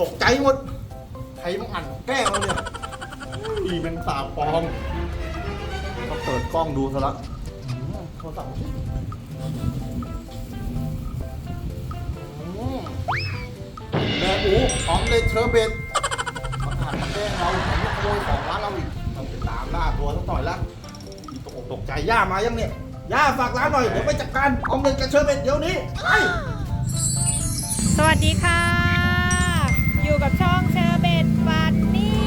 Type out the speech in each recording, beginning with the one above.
ตกใจหมด ใครมาอันแกล้งเราเนี่ยนี่เป็นสาวปลอมก็เปิดกล้องดูซะละโทรศัพท์อืมแม่อูออมเลยเชอร์เบตมาอัดมาแกล้งเราผมมาขโมยของร้านเราอีกต้องไปตามล่าตัวสักหน่อยละตกอกตกใจย่ามายังเนี่ยย่าฝากร้านหน่อยเดี๋ยวไปจัดการออมเลยกับเชอร์เบตเดี๋ยวนี้ไปสวัสดีค่ะ อยู่กับช่องเชอร์เบตฟันนี่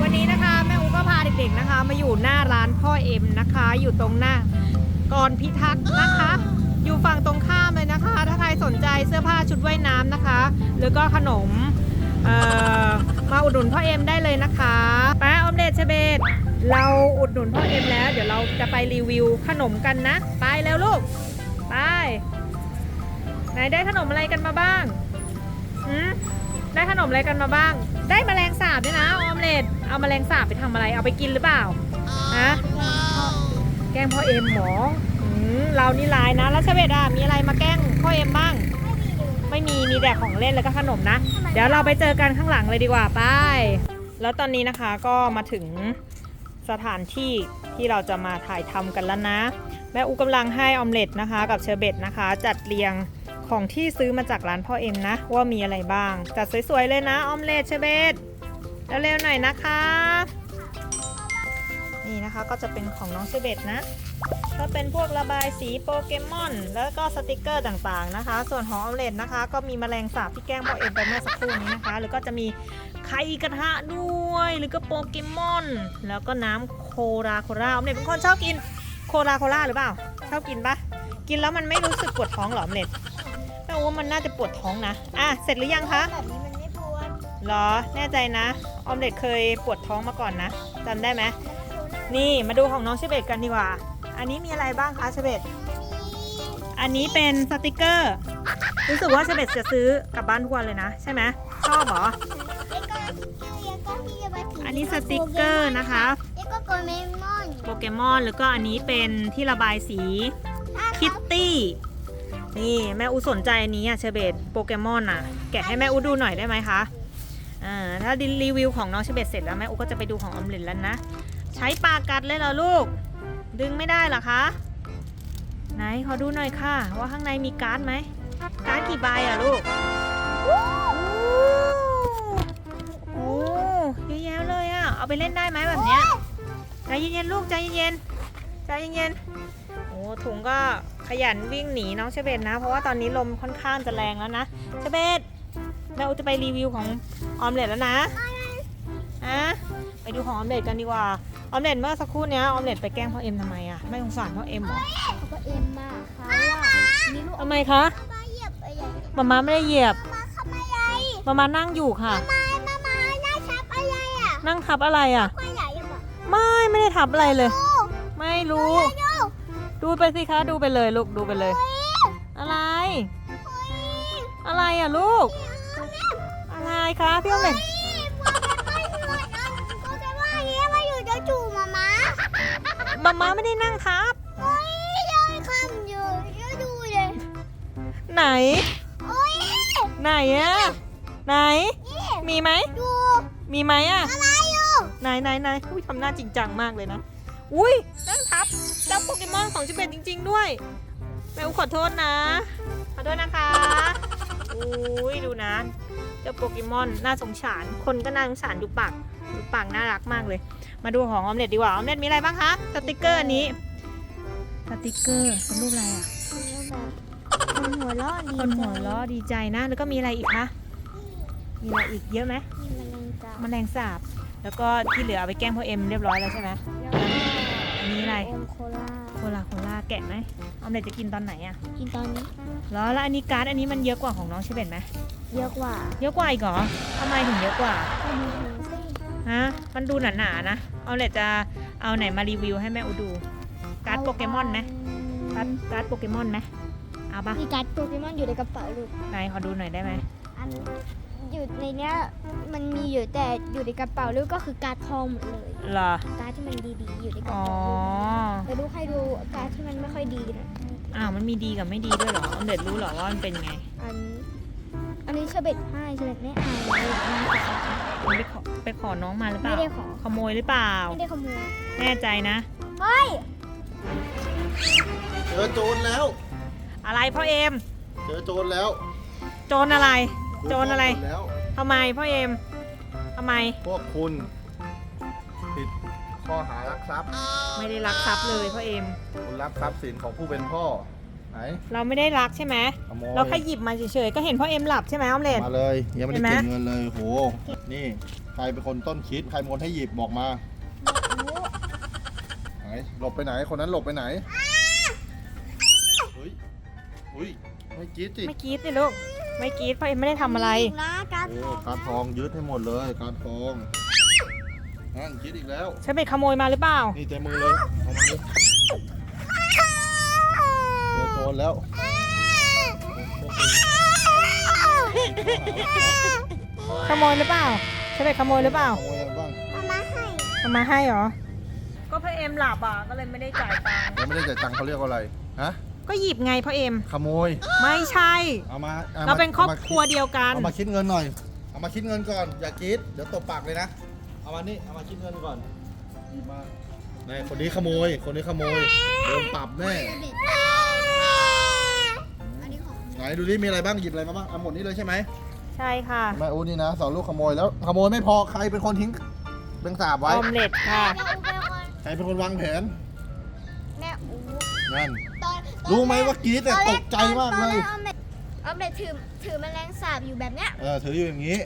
วันนี้นะคะแม่อูก็พาเด็กๆนะคะ มาอยู่หน้าร้านพ่อเอ็มนะคะ อยู่ตรงหน้ากรพิทักษ์นะคะ อยู่ฝั่งตรงข้ามเลยนะคะ ถ้าใครสนใจเสื้อผ้าชุดว่ายน้ำนะคะ หรือก็ขนมมาอุดหนุนพ่อเอ็มได้เลยนะคะไปออมเดชเชอร์เบตเราอุดหนุนพ่อเอ็มแล้ว เดี๋ยวเราจะไปรีวิวขนมกันนะ ไปแล้วลูก ไป ไหนได้ขนมอะไรกันมาบ้าง ได้ขนมอะไรกันมาบ้าง ได้แมลงสาบด้วยนะออมเล็ตเอาแมลงสาบไปทำอะไรเอาไปกินหรือเปล่าฮะแกล้งพ่อเอ็มหมอเรานี่ร้ายนะแล้วเชเวตอะมีอะไรมาแกล้งพ่อเอ็มบ้าง ไม่มีมีแต่ของเล่นแล้วก็ขนมนะ เดี๋ยวเราไปเจอกันข้างหลังเลยดีกว่าไปแล้วตอนนี้นะคะก็มาถึงสถานที่ที่เราจะมาถ่ายทำกันแล้วนะแม่อูกำลังให้ออมเล็ตนะคะ กับเชอร์เบตนะคะ จัดเรียง ของที่ซื้อมาจากร้านพ่อเอ็มนะ ว่ามีอะไรบ้าง จัดสวยๆเลยนะออมเล็ตเชอร์เบตเร็วๆหน่อยนะคะ นี่นะคะก็จะเป็นของน้องเชเบตนะก็เป็นพวกระบายสีโปเกมอน แล้วก็สติกเกอร์ต่างๆนะคะ ส่วนของออมเล็ตนะคะ ก็มีแมลงสาบที่แกล้งพ่อเอ็มไปเมื่อสักครู่นี้นะคะ แล้วก็จะมีไข่กระทะด้วย หรือก็โปเกมอน แล้วก็น้ำโคราโคราออมเล็ตเป็นคนชอบกินโคราโคราหรือเปล่า ชอบกินปะกินแล้วมันไม่รู้สึกปวดท้องหรอออมเล็ต ว่ามันน่าจะปวดท้องนะ อะ เสร็จหรือยังคะ แบบนี้มันไม่ปวดเหรอ แน่ใจนะ ออมเล็ตเคยปวดท้องมาก่อนนะจำได้ไหม นี่มาดูของน้องเชเบตกันดีกว่า อันนี้มีอะไรบ้างคะเชเบตอันนี้เป็นสติกเกอร์ รู้สึกว่าเชเบตจะซื้อกลับบ้านทุกวันเลยนะ ใช่ไหมชอบเหรอแล้วก็แล้วก็พี่จะมาถึงอันนี้สติกเกอร์นะคะ แล้วก็โกเมมอนโปเกมอน แล้วก็อันนี้เป็นที่ระบายสี คิตตี้ นี่แม่อูสนใจอันนี้อะเชเบตโปเกมอนอะแกะให้แม่อูดูหน่อยได้ไหมคะอ่าถ้ารีวิวของน้องเชเบตเสร็จแล้วแม่อูก็จะไปดูของออมเล็ตแล้วนะ ใช้ปากกัดเลยเหรอลูก ดึงไม่ได้เหรอคะ ไหนขอดูหน่อยค่ะ ว่าข้างในมีการ์ดไหมการ์ดกี่ใบอะลูกโอ้เยอะแยะเลยอะเอาไปเล่นได้ไหมแบบเนี้ยใจเย็นๆลูกใจเย็นๆใจเย็นๆโอ้ถุงก็ ขยันวิ่งหนีน้องเชเบตนะ เพราะว่าตอนนี้ลมค่อนข้างจะแรงแล้วนะเชเบตแม่อูจะไปรีวิวของออมเล็ตแล้วนะอะไปดูของออมเล็ตกันดีกว่าออมเล็ตเมื่อสักครู่เนี้ยออมเล็ตไปแกล้งพ่อเอ็มทำไมอะไม่สงสารพ่อเอ็มเหรอเขาก็เอ็มมากค่ะว่ามีลูกทำไมคะมาเหยียบอะไรมาม่าไม่ได้เหยียบมาทำอะไรมาม่านั่งอยู่ค่ะมามามาหน้าชับอะไรอะนั่งทับอะไรอะว่าใหญ่ยังบอกไม่ไม่ได้ทับอะไรเลยดูไม่รู้ ดูดูไปสิคะดูไปเลยลูกดูไปเลย อะไร อะไรอะลูก อะไรคะพี่ออมเล็ตโอเคว่าอย่างนี้มาอยู่จะจู่มามามาม่าไม่ได้นั่งทับโอ้ยยังคำอยู่จะดูเลยไหนโอ้ยไหนอะไหนนี่มีไหมดูมีไหมอะอะไรอยู่ไหนไหนไหนอุ้ยทำหน้าจริงจังมากเลยนะ อุ้ยนั่งทับเจ้าโปเกมอนของชิเบตจริง ๆ ด้วย แม่อุขอโทษนะ ขอโทษนะคะ อุ้ยดูนะ เจ้าโปเกมอนน่าสงสาร คนก็น่าสงสารดูปาก ดูปากน่ารักมากเลย มาดูของออมเล็ตดีกว่า ออมเล็ตมีอะไรบ้างคะ สติกเกอร์อันนี้ สติกเกอร์เป็นรูปอะไรอะคนหัวเราะดีคนหัวเราะดีใจนะ แล้วก็มีอะไรอีกคะ มีอะไรอีกเยอะไหมมันยังจะแมลงสาบ แล้วก็ที่เหลือเอาไปแกล้งพ่อเอ็มเรียบร้อยแล้วใช่ไหม อันนี้อะไรอมโคลาโคลาโคลาแกะไหมออมเล็ตจะกินตอนไหนอะกินตอนนี้ แล้วแล้วอันนี้การ์ดอันนี้มันเยอะกว่าของน้องชิเบตไหมเยอะกว่าเยอะกว่าอีกเหรอทำไมถึงเยอะกว่าก็ดูหูสิฮะมันดูหนาๆนะออมเล็ตจะเอาไหนมารีวิวให้แม่อูดู การ์ดโปเกมอนไหมการ์ดการ์ดโปเกมอนไหมเอาปะมีการ์ดโปเกมอนอยู่ในกระเป๋าลูกไหนขอดูหน่อยได้ไหมอัน อยู่ในเนี้ยมันมีอยู่แต่อยู่ในกระเป๋าลูกก็คือการ์ดทองหมดเลยเหรอ การ์ดที่มันดีๆอยู่ในกระอ๋อ เป๋าลูกแต่ลูกให้ดูการ์ดที่มันไม่ค่อยดีนะอ้าว มันมีดีกับไม่ดีด้วยเหรอออมเล็ตรู้เหรอว่ามันเป็นยังไง อันอันนี้เชอร์เบตให้เชอร์เบตไม่เอาเลยมาจากไหนไปขอไปขอน้องมาหรือเปล่าไม่ได้ขอขโมยหรือเปล่า ไม่ได้ขโมยแน่ใจนะ เฮ้ยเจอโจรแล้ว อะไรพ่อเอ็มเจอโจรแล้ว โจรอะไร โจรอะไรแล้วทำไมพ่อเอ็มทำไมพวกคุณผิดข้อหารักทรัพย์ ไม่ได้รักทรัพย์เลยพ่อเอ็มคุณรักทรัพย์สินของผู้เป็นพ่อไหนเราไม่ได้รักใช่ไหมขโมยเราแค่หยิบมาเฉยๆก็เห็นพ่อเอ็มหลับใช่ไหมออมเล็ต มาเลยยังไม่ได้เห็นไหมเก็บเงินเลยโหนี่ใครเป็นคนต้นคิดใครเป็นคนให้หยิบบอกมาไหนหลบไปไหนคนนั้นหลบไปไหนเฮ้ยอุ้ยไม่คิดสิไม่กรีดสิลูก ไม่กรีดพ่อเอ็มไม่ได้ทำอะไรมีกนะการโอ้ทองการทองยึดให้หมดเลยการทองนั่นคิดอีกแล้วใช่เป็นขโมยมาหรือเปล่า นี่เต็มมือเลยเอามาเลยเจอโจรแล้วขโมยหรือเปล่าใช่เป็นขโมยหรือเปล่าขโมยอะไรบ้างเอามาให้เอามาให้เหรอ ก็พ่อเอ็มหลับอะ ก็เลยไม่ได้จ่ายตังค์ยังไม่ได้จ่ายตังค์เขาเรียกว่าอะไร ฮะ ก็หยิบไงพ่อเอ็ม ขโมย ไม่ใช่ เอามาอมเราเป็นครอบมครัวเดียวกัน เอามาคิดเงินหน่อย เอามาคิดเงินก่อน อย่ากรีดเดี๋ยวตบปากเลยนะ เอามานี่ เอามาคิดเงินก่อนหยิบมาในคนนี้ขโมย คนนี้ขโมย โดนปรับแน่ อันนี้ของไหนดูดิมีอะไรบ้าง หยิบอะไรมาบ้างเอาหมดนี้เลยใช่ไหมใช่ค่ะแม่อูนี่นะสอนลูกขโมยแล้วขโมยไม่พอ ใครเป็นคนทิ้งแบงสาบอไว้ อมเล็ตค่ะแม่อูเป็นคนใครเป็นคนวางแผน แม่อูนั่น ตอนตอนรู้ไหมว่ากรีดแต่ตอนตแรกใจมากเลย ตอนแรออมเล็ตออมเล็ตถือถือแมลงสาบอยู่แบบเนี้ย เออถืออยู่อย่างนี้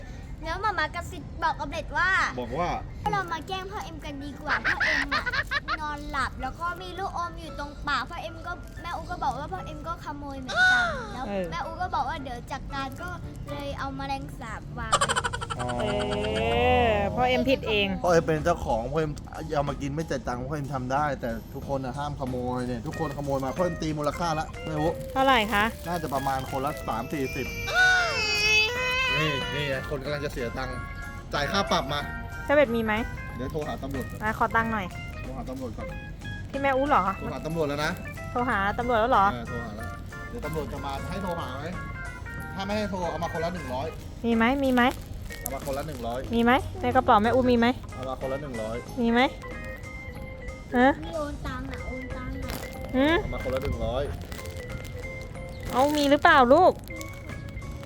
แล้วหมามากระซิบบอกออมเล็ตว่า บอกว่า เรามาแกล้งพ่อเอ็มกันดีกว่าพ่อเอ็มอะนอนหลับแล้วก็มีลูกอมอยู่ตรงปากพ่อเอ็มก็แม่อูก็บอกว่าพ่อเอ็มก็ขโมยเหมือนกันแล้วเออ แม่อูก็บอกว่าเดี๋ยวจัดการก็เลยเอาแมลงสาบวางอ๋อเออพ่อเอ็มผิดเอง พ่อเอ็มเป็นเจ้าของพ่อเอ็มเอามากินไม่จ่ายตังค์พ่อเอ็มทำได้ แต่ทุกคนนะห้ามขโมยเนี่ยทุกคนขโมยมาพ่อเอ็มตีมูลค่าละไม่รู้เท่าไหร่คะ น่าจะประมาณคนละสามสี่สิบ นี่นี่ไงคนกำลังจะเสียตังค์จ่ายค่าปรับมาใช่เบ็ดมีไหมเดี๋ยวโทรหาตำรวจมาขอตังค์หน่อย โทรหาตำรวจก่อนที่แม่อู้เหรอ โทรหาตำรวจแล้วนะโทรหาตำรวจแล้วเหรอ เออโทรหาแล้วเดี๋ยวตำรวจจะมาให้โทรหาไหมถ้าไม่ให้โทรเอามาคนละหนึ่งร้อยมีไหมมีไหม เอามาคนละหนึ่งร้อยมีไหม ในกระเป๋าแม่อู้มีไหม เอามาคนละหนึ่งร้อยมีไหมฮะนี่โอนตังค์อะโอนตังค์อะหืมเอามาคนละหนึ่งร้อยเอามีหรือเปล่าลูก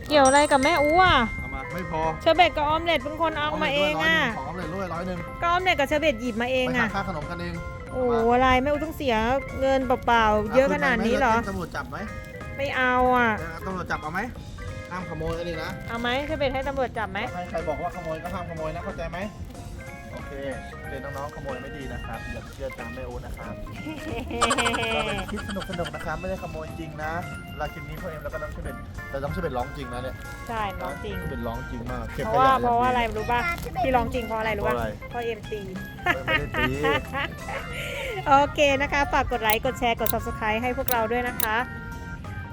เกี่ยวอะไรกับแม่อู้อะเอามาไม่พอเชอร์เบตกับออมเล็ตเป็นคนเอามาเองอะของเลยด้วยร้อยหนึ่งก็ออมเล็ตกับเชอร์เบตหยิบมาเองไปหาอะค่าขนมกันเองโอ้โหอะไรแม่อู้ต้องเสียเงินเปล่าๆเยอะขนาดนี้เหรอตำรวจจับไหมไม่เอาอะตำรวจจับเอาไหมห้ามขโมยอันนี้นะเอาไหมเชอร์เบตให้ตำรวจจับไหมใครใครบอกว่าขโมยก็ห้ามขโมยนะเข้าใจไหม โอเคเรียนน้องๆขโมยไม่ดีนะครับอย่าเชื่อตามแม่โอนะครับก็เป็นคลิปสนุกๆนะครับไม่ได้ขโมยจริงนะเวลาคลิปนี้พ่อเอ็มแล้วก็น้องเชเบตแต่น้องเชเบตร้องจริงนะเนี่ยใช่ร้องจริง เชเบตร้องจริงมากเก็บเพขราะว่ายะเพราะว่าอะไรย่งดีรู้ป่ะที่ร้องจริงเพราะอะไรรู้ป่ะเพราะอะไรเพราะเอ็มตี ไม่ได้ตีโอเคนะคะ ฝากกดไลค์ กดแชร์ กด subscribe ให้พวกเราด้วยนะคะ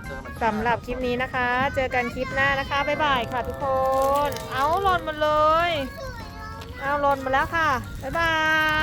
เจอกันใหม่สำหรับคลิปนี้นะคะ เจอกันคลิปหน้านะคะ บ๊ายบายค่ะทุกคน เอาหล่นมาเลย เอาหล่นมาแล้วค่ะ บ๊ายบายบ๊ายบาย